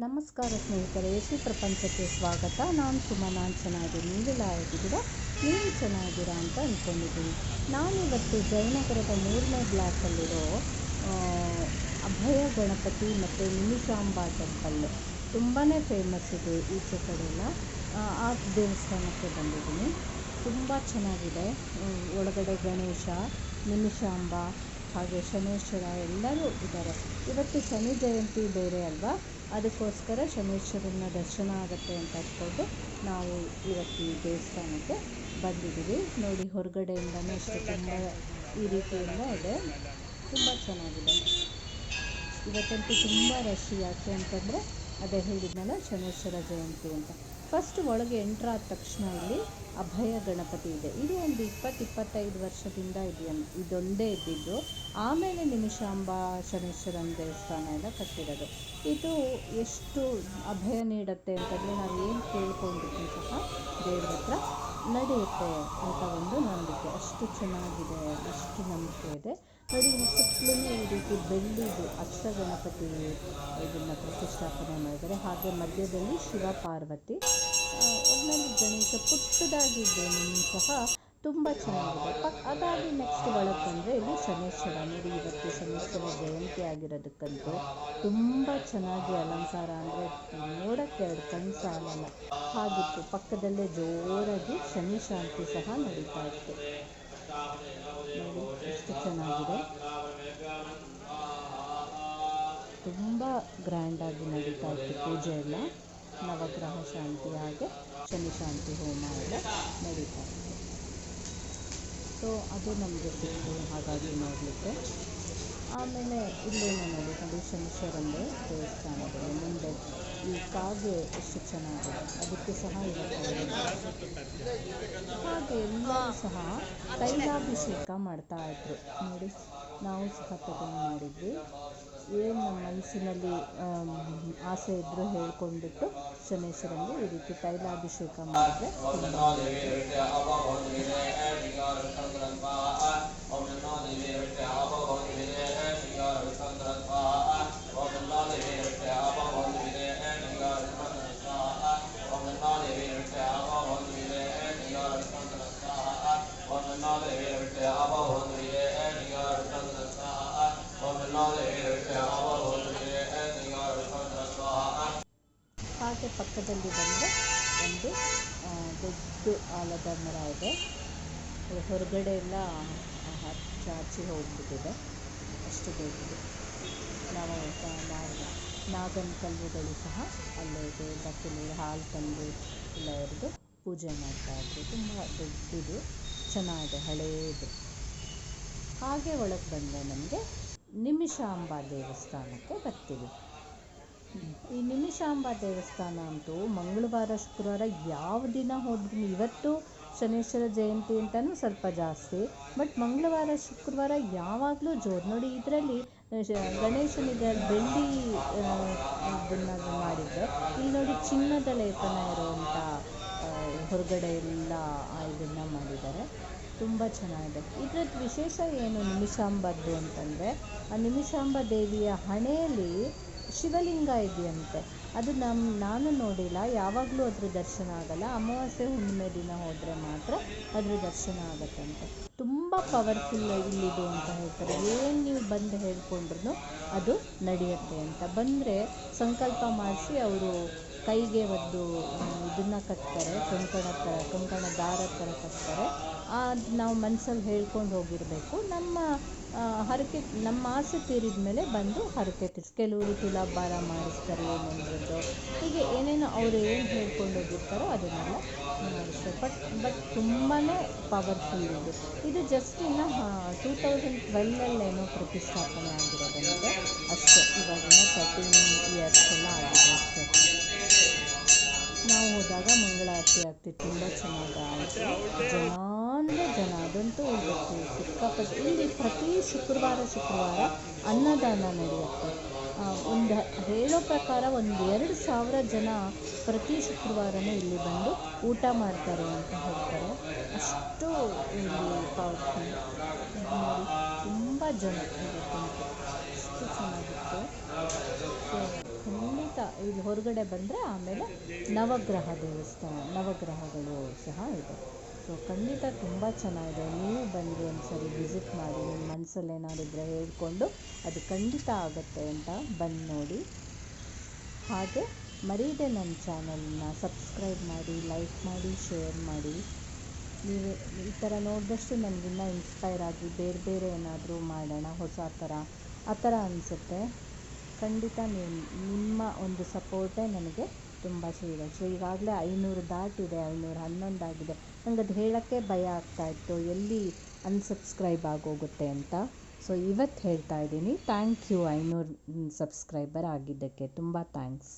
ನಮಸ್ಕಾರ ಸ್ನೇಹಿತರೆ ಎಸಿ ಪ್ರಪಂಚಕ್ಕೆ ಸ್ವಾಗತ. ನಾನು ಸುಮನಾನ್ ನಾನು ಚೆನ್ನಾಗಿದ್ದೀನಿ. ನೀವೆಲ್ಲ ಹೇಗಿದ್ದೀರಾ? ನೀವು ಚೆನ್ನಾಗಿದ್ದೀರಾ ಅಂತ ಅಂದ್ಕೊಂಡಿದ್ದೀನಿ ನಾನಿವತ್ತು ಜಯನಗರದ ಮೂರನೇ ಬ್ಲಾಕಲ್ಲಿರೋ ಅಭಯ ಗಣಪತಿ ಮತ್ತು ನಿಮಿಷಾಂಬಾ ಟೆಂಪಲ್ ತುಂಬಾ ಫೇಮಸ್ ಇದೆ ಈಚೆ ಕಡೆಯೆಲ್ಲ ಆ, ದೇವಸ್ಥಾನಕ್ಕೆ ಬಂದಿದ್ದೀನಿ. ತುಂಬ ಚೆನ್ನಾಗಿದೆ. ಒಳಗಡೆ ಗಣೇಶ ನಿಮಿಷಾಂಬ ಹಾಗೆ ಶನೇಶ್ವರ ಎಲ್ಲರೂ ಇದ್ದಾರೆ. ಇವತ್ತು ಶನಿ ಜಯಂತಿ ಬೇರೆ ಅಲ್ವಾ? ಅದಕ್ಕೋಸ್ಕರ ಶನೇಶ್ವರನ ದರ್ಶನ ಆಗುತ್ತೆ ಅಂತ ಅಂದ್ಕೊಂಡು ನಾವು ಇವತ್ತು ಈ ದೇವಸ್ಥಾನಕ್ಕೆ ಬಂದಿದ್ದೀವಿ. ನೋಡಿ, ಹೊರಗಡೆಯಿಂದನೇ ಎಷ್ಟು ತುಂಬ ಈ ರೀತಿಯಿಂದ ಇದೆ. ತುಂಬ ಚೆನ್ನಾಗಿದೆ. ಇವತ್ತಂತೂ ತುಂಬ ರಶ್ ಯಾಕೆ ಅಂತಂದರೆ ಅದೇ ಹೇಳಿದ್ನಲ್ಲ, ಶನೇಶ್ವರ ಜಯಂತಿ ಅಂತ. ಫಸ್ಟ್ ಒಳಗೆ ಎಂಟ್ರ್ ಆದ ತಕ್ಷಣ ಇಲ್ಲಿ ಅಭಯ ಗಣಪತಿ ಇದೆ. ಇದು ಒಂದು ಇಪ್ಪತ್ತು, ಇಪ್ಪತ್ತೈದು ವರ್ಷದಿಂದ ಇದೆ ಇದೊಂದೇ ಇದ್ದಿದ್ದು. ಆಮೇಲೆ ನಿಮಿಷಾಂಬ ಶನೇಶ್ವರನ ದೇವಸ್ಥಾನ ಎಲ್ಲ ಕಟ್ಟಿರೋದು. ಇದು ಎಷ್ಟು ಅಭಯ ನೀಡುತ್ತೆ ಅಂತಂದರೆ ನಾವು ಏನು ಕೇಳ್ಕೊಂಡಿದ್ದು ಸಹ ದೇವ್ರ ಹತ್ರ ನಡೆಯುತ್ತೆ ಅಂತ ಒಂದು ನಂಬಿಕೆ. ಅಷ್ಟು ಚೆನ್ನಾಗಿದೆ, ಅಷ್ಟು ನಂಬಿಕೆ ಇದೆ. ಇಲ್ಲಿ ಸುತ್ತಲೂ ಈ ರೀತಿ ಬೆಳ್ಳಿದು ಅಕ್ಷ ಗಣಪತಿ ಇದನ್ನು ಪ್ರತಿಷ್ಠಾಪನೆ ಮಾಡಿದ್ದಾರೆ. ಹಾಗೆ ಮಧ್ಯದಲ್ಲಿ ಶಿವ ಪಾರ್ವತಿ. ಒಂದೊಂದು ಗಣೇಶ ಪುಟ್ಟದಾಗಿದ್ದೇನೆ ಸಹ ತುಂಬ ಚೆನ್ನಾಗಿದೆ. ಪಕ್ ಅದಾಗಿ ನೆಕ್ಸ್ಟ್ ಒಳಗೆ ಬಂದರೆ ಇಲ್ಲಿ ಶನೇಶ್ವರ. ನೋಡಿ, ಇವತ್ತು ಶನೇಶ್ವರ ಜಯಂತಿ ಆಗಿರೋದಕ್ಕಂತೂ ತುಂಬ ಚೆನ್ನಾಗಿ ಅಲಂಕಾರ ಅಂದರೆ ನೋಡೋಕ್ಕೆ ಎರಡು ಕಣ್ಣು ಸಾಲಲ್ಲ ಹಾಗಿತ್ತು. ಪಕ್ಕದಲ್ಲೇ ಜೋರಾಗಿ ಶನಿ ಶಾಂತಿ ಸಹ ನಡೀತಾ ಇತ್ತು. ಎಷ್ಟು ಚೆನ್ನಾಗಿದೆ ತುಂಬ ಗ್ರ್ಯಾಂಡಾಗಿ ನಡೀತಾ ಇತ್ತು ಪೂಜೆ ಎಲ್ಲ. ನವಗ್ರಹ ಶಾಂತಿ ಹಾಗೆ, ಶನಿ ಶಾಂತಿ ಹೋಮ ಎಲ್ಲ ನಡೀತಾ ಇತ್ತು. ಸೊ ಅದು ನಮಗೆ ಸಿಕ್ತು. ಹಾಗಾಗಿ ನೋಡಲಿಕ್ಕೆ ಆಮೇಲೆ ಇಲ್ಲೇನು ನೋಡಿ ಶನೀಶ್ವರಂದೇ ದೇವಸ್ಥಾನದಲ್ಲಿ ಮುಂದೆ ಈ ಕಾಗೆ ಎಷ್ಟು ಚೆನ್ನಾಗಿದೆ ಅದಕ್ಕೆ ಸಹ ಇವತ್ತು ಹಾಗೆ ಎಲ್ಲರೂ ಸಹ ತೈಲಾಭಿಷೇಕ ಮಾಡ್ತಾ ಇದ್ರು. ನೋಡಿ, ನಾವು ಸಹ ತಗೊಂಡು ಮಾಡಿದ್ವಿ. ಏನು ನಮ್ಮ ಮನಸ್ಸಿನಲ್ಲಿ ಆಸೆ ಇದ್ದರೂ ಹೇಳ್ಕೊಂಡ್ಬಿಟ್ಟು ಶನೇಶ್ವರಂಗೆ ಈ ರೀತಿ ತೈಲಾಭಿಷೇಕ ಮಾಡಿದ್ರೆ ತುಂಬ ಹಾಗೆ ಪಕ್ಕದಲ್ಲಿ ಬಂದರೆ ಒಂದು ದೊಡ್ಡ ಆಲದ ಮರ ಇದೆ. ಹೊರಗಡೆ ಎಲ್ಲ ಚಾಚಿ ಹೋಗ್ಬಿಟ್ಟಿದೆ. ಅಷ್ಟು ದೊಡ್ಡದು. ನಾವು ನಾಗನ ಕಲ್ಲುಗಳು ಸಹ ಅಲ್ಲೇ ಇದೆ. ಬಟ್ಟಲು ಹಾಲು ತಂದು ಎಲ್ಲ ಎರೆದು ಪೂಜೆ ಮಾಡ್ತಾ ಇದ್ರು. ತುಂಬ ದೊಡ್ಡದು ಚೆನ್ನಾಗಿದೆ, ಹಳೇದು. ಹಾಗೆ ಒಳಗೆ ಬಂದರೆ ನಮಗೆ ನಿಮಿಷಾಂಬ ದೇವಸ್ಥಾನಕ್ಕೆ ಬರ್ತೀವಿ. ಈ ನಿಮಿಷಾಂಬ ದೇವಸ್ಥಾನ ಅಂತೂ ಮಂಗಳವಾರ, ಶುಕ್ರವಾರ ಯಾವ ದಿನ ಹೋದ್ರು ಇವತ್ತು ಶನೇಶ್ವರ ಜಯಂತಿ ಅಂತಲೂ ಸ್ವಲ್ಪ ಜಾಸ್ತಿ. ಬಟ್ ಮಂಗಳವಾರ, ಶುಕ್ರವಾರ ಯಾವಾಗಲೂ ಜೋರು. ನೋಡಿ, ಇದರಲ್ಲಿ ಗಣೇಶನಿಗೆ ಬೆಳ್ಳಿ ಇದನ್ನು ಮಾಡಿದ್ದೆ ಇಲ್ಲಿ ನೋಡಿ ಚಿನ್ನದ ಲೇಪನ ಇರುವಂಥ ಹೊರಗಡೆ ಎಲ್ಲ ಇದನ್ನು ಮಾಡಿದ್ದಾರೆ. ತುಂಬ ಚೆನ್ನಾಗಿದೆ. ಇದ್ರದ್ದು ವಿಶೇಷ ಏನು ನಿಮಿಷಾಂಬದ್ದು ಅಂತಂದರೆ, ಆ ನಿಮಿಷಾಂಬ ದೇವಿಯ ಹಣೆಯಲ್ಲಿ ಶಿವಲಿಂಗ ಇದೆಯಂತೆ. ಅದು ನಮ್ಮ ನಾನು ನೋಡಿಲ್ಲ, ಯಾವಾಗಲೂ ಅದ್ರ ದರ್ಶನ ಆಗಲ್ಲ. ಅಮಾವಾಸ್ಯೆ ಹುಣ್ಣಿಮೆ ದಿನ ಹೋದರೆ ಮಾತ್ರ ಅದ್ರ ದರ್ಶನ ಆಗತ್ತಂತೆ ತುಂಬ ಪವರ್ಫುಲ್ ಇಲ್ಲಿದು ಅಂತ ಹೇಳ್ತಾರೆ. ಏನು ನೀವು ಬಂದು ಹೇಳ್ಕೊಂಡ್ರು ಅದು ನಡೆಯುತ್ತೆ ಅಂತ. ಬಂದರೆ ಸಂಕಲ್ಪ ಮಾಡಿಸಿ ಅವರು ಕೈಗೆ ಒಂದು, ಇದನ್ನು ಕಟ್ತಾರೆ, ಕಂಕಣ ಥರ ಕಂಕಣ ದಾರ ಥರ ಕಟ್ತಾರೆ. ಅದು ನಾವು ಮನಸ್ಸಲ್ಲಿ ಹೇಳ್ಕೊಂಡು ಹೋಗಿರಬೇಕು. ನಮ್ಮ ಹರಕೆ, ನಮ್ಮ ಆಸೆ ತೀರಿದ ಮೇಲೆ ಬಂದು ಹರಕೆ ತೀರಿಸಿ. ಕೆಲವರು ತುಲಾಭಾರ ಮಾಡಿಸ್ತಾರೆ ಏನೇನದ್ದು ಹೀಗೆ ಏನೇನೋ ಅವರು ಏನು ಹೇಳ್ಕೊಂಡು ಹೋಗಿರ್ತಾರೋ ಅದನ್ನೆಲ್ಲ ಮಾಡಿಸ್ತಾರೆ. ಬಟ್ ಬಟ್ ತುಂಬಾ ಪವರ್ಫುಲ್ ಇದು. ಇದು ಜಸ್ಟ್ ಇನ್ನು ಟೂ ತೌಸಂಡ್ ಏನೋ ಪ್ರತಿಷ್ಠಾಪನೆ ಆಗಿರೋದಂತೆ ಅಷ್ಟೇ, ಇವಾಗಿನ ತರ್ಟೀನ್ ಇಯರ್ಸ್ ಎಲ್ಲ ಆಗಿದೆ ಅಷ್ಟೇ. ನಾವು ಹೋದಾಗ ಮಂಗಳಾರತಿ ಆಗ್ತಿತ್ತು. ತುಂಬ ಚೆನ್ನಾಗಿ ಜನ ಅಂದರೆ ಜನ ಅದಂತೂ ಇವತ್ತು ಸಿಕ್ಕಾಪಟ್ಟೆ, ಇಲ್ಲಿ ಪ್ರತಿ ಶುಕ್ರವಾರ ಶುಕ್ರವಾರ ಅನ್ನದಾನ ನಡೆಯುತ್ತೆ. ಒಂದು ಹೇಳೋ ಪ್ರಕಾರ ಒಂದು ಎರಡು ಸಾವಿರ ಜನ ಪ್ರತಿ ಶುಕ್ರವಾರನೂ ಇಲ್ಲಿ ಬಂದು ಊಟ ಮಾಡ್ತಾರೆ ಅಂತ ಹೇಳ್ತಾರೆ. ಅಷ್ಟು ಇಲ್ಲಿ ಪಾವತಿ. ತುಂಬ ಜನ ಅಷ್ಟು ಚೆನ್ನಾಗಿತ್ತು ಖಂಡಿತ ಇಲ್ಲಿ ಹೊರಗಡೆ ಬಂದರೆ ಆಮೇಲೆ ನವಗ್ರಹ ದೇವಸ್ಥಾನ, ನವಗ್ರಹಗಳು ಸಹ ಇದೆ. ಸೊ ಖಂಡಿತ ತುಂಬ ಚೆನ್ನಾಗಿದೆ. ನೀವು ಬಂದು ಒಂದು ಸರಿ ವಿಸಿಟ್ ಮಾಡಿ, ನಿಮ್ಮ ಮನಸ್ಸಲ್ಲಿ ಏನಾರಿದ್ರೆ ಹೇಳಿಕೊಂಡು ಅದು ಖಂಡಿತ ಆಗುತ್ತೆ ಅಂತ ಬಂದು ನೋಡಿ. ಹಾಗೆ ಮರೀದೆ ನನ್ನ ಚಾನಲ್ನ ಸಬ್ಸ್ಕ್ರೈಬ್ ಮಾಡಿ, ಲೈಕ್ ಮಾಡಿ, ಶೇರ್ ಮಾಡಿ. ನೀವು ಈ ಥರ ನೋಡಿದಷ್ಟು ನನಗಿನ್ನ ಇನ್ಸ್ಪೈರ್ ಆಗಿ ಬೇರೆ ಬೇರೆ ಏನಾದರೂ ಮಾಡೋಣ, ಹೊಸ ಥರ, ಆ ಥರ ಅನಿಸುತ್ತೆ. ಖಂಡಿತ ನಿಮ್ಮ ಒಂದು ಸಪೋರ್ಟೇ ನನಗೆ ತುಂಬ ಸೊ ಈಗಾಗಲೇ ಐನೂರು ದಾಟಿದೆ, ಐನೂರು ಹನ್ನೊಂದು ಆಗಿದೆ. ನಂಗೆ ಅದು ಹೇಳೋಕ್ಕೆ ಭಯ ಆಗ್ತಾಯಿತ್ತು ಎಲ್ಲಿ ಅನ್ಸಬ್ಸ್ಕ್ರೈಬ್ ಆಗೋಗುತ್ತೆ ಅಂತ. ಸೊ ಇವತ್ತು ಹೇಳ್ತಾ ಇದ್ದೀನಿ. ಥ್ಯಾಂಕ್ ಯು ಐನೂರು ಸಬ್ಸ್ಕ್ರೈಬರ್ ಆಗಿದ್ದಕ್ಕೆ. ತುಂಬ ಥ್ಯಾಂಕ್ಸ್